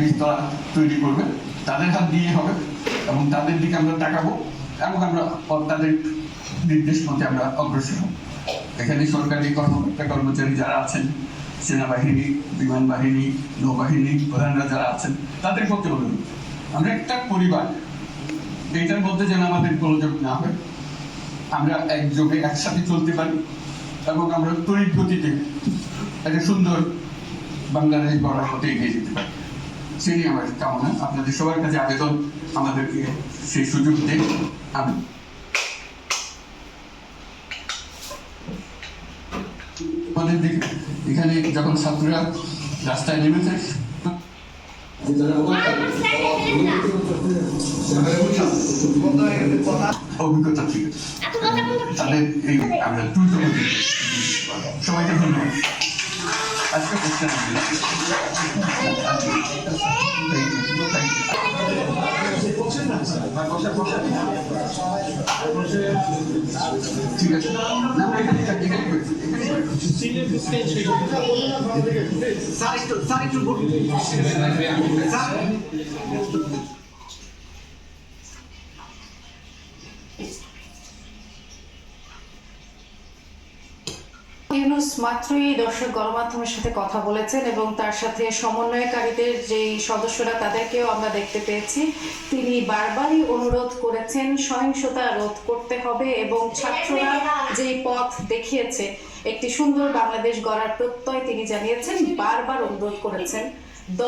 বীজতলা তৈরি করবে। তাদের হাত দিয়ে হবে এবং তাদের দিকে আমরা তাকাবো এবং আমরা তাদের নির্দেশ মতে আমরা অগ্রসর হব। এখানে সরকারি কর্মকর্তা কর্মচারী যারা আছেন, সেনাবাহিনী, বিমান বাহিনী, নৌবাহিনী প্রধানরা যারা আছেন, তাদের পক্ষে অনুরোধ আমরা একটা পরিবার, এইটার মধ্যে যেন আমাদের গোলযোগ না হয়। আমরা একযোগে একসাথে চলতে পারি এবং আমরা তড়িৎ গতিতে একটা সুন্দর বাংলাদেশ গড়ার পথে এগিয়ে যেতে পারি। সেই আমার কামনা। আপনাদের সবার কাছে আবেদন আমাদেরকে সেই সুযোগ দেন আমি আমাদের এখানে যখন ছাত্ররা রাস্তায় নেমেছে অভিজ্ঞতা ছিল তাদের সবাইকে ধন্যবাদ। ঠিক আছে না আমরা এখানে এখানে এখানে করেছি। ইউনুস মাত্রই দর্শক গণমাধ্যমের সাথে কথা বলেছেন এবং তার সাথে সমন্বয়কারীদের যেই সদস্যরা তাদেরকেও আমরা দেখতে পেয়েছি, তিনি বারবারই অনুরোধ করেছেন সহিংসতা রোধ করতে হবে এবং ছাত্ররা যেই পথ দেখিয়েছে, একটি সুন্দর বাংলাদেশ গড়ার প্রত্যয় তিনি জানিয়েছেন, বারবার অনুরোধ করেছেন।